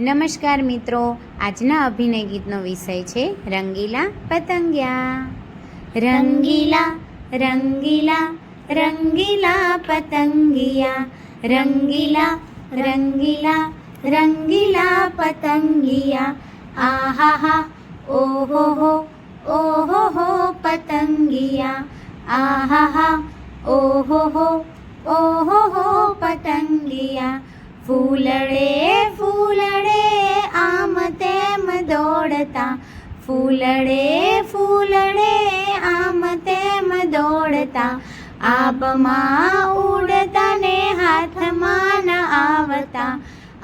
નમસ્કાર મિત્રો, આજના અભિનય ગીતનો વિષય છે રંગીલા પતંગિયા. રંગીલા રંગીલા રંગીલા પતંગિયા. રંગીલા રંગીલા રંગીલા પતંગિયા. આહાહા ઓહો હો ઓહો હો પતંગિયા. આહાહા ઓહો હો ઓહો હો પતંગિયા. ફૂલડે તેમ દોડતા ફૂલડે ફૂલડે આમ તેમ દોડતા આબમાં ઉડતા ને હાથમાં ન આવતા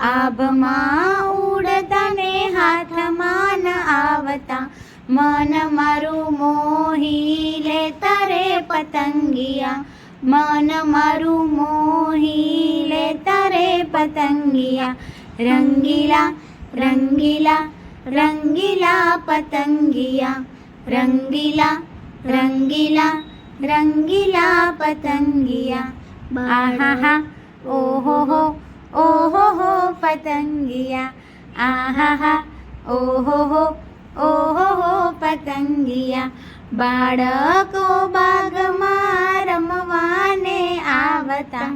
આબમાં ઉડતા ને હાથમાં ન આવતા મન મારું મોહી લે તારે પતંગિયા મન મારું મોહી લે તારે પતંગિયા રંગીલા રંગીલા રંગીલા પતંગિયા રંગીલા રંગીલા રંગીલા પતંગિયા બાહા ઓહો હો ઓહો હો પતંગિયા આહાહા ઓહો હો ઓહો હો પતંગિયા બાળકો બાગમાં રમવાને આવતા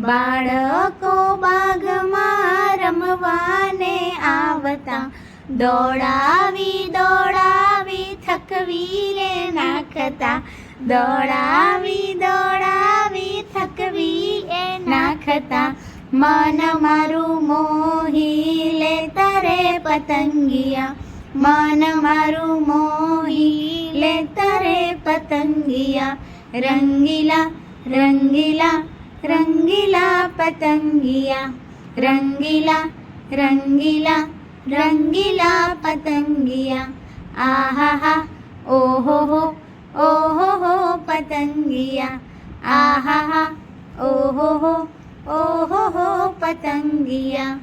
બાળકો બાગમાં રમવાને આવતા દોડાવી દોડાવી થકવી રે નાખતા. દોડાવી દોડાવી થકવી એ નાખતા. મન મારું મોહી લે તરે પતંગિયા. મન મારું મોહી લે તરે પતંગિયા. રંગીલા રંગીલા રંગીલા પતંગિયા. રંગીલા રંગીલા રંગીલા પતંગિયા આહાહા ઓહો હો ઓહો હો પતંગિયા આહાહા ઓહો હો ઓહો હો પતંગિયા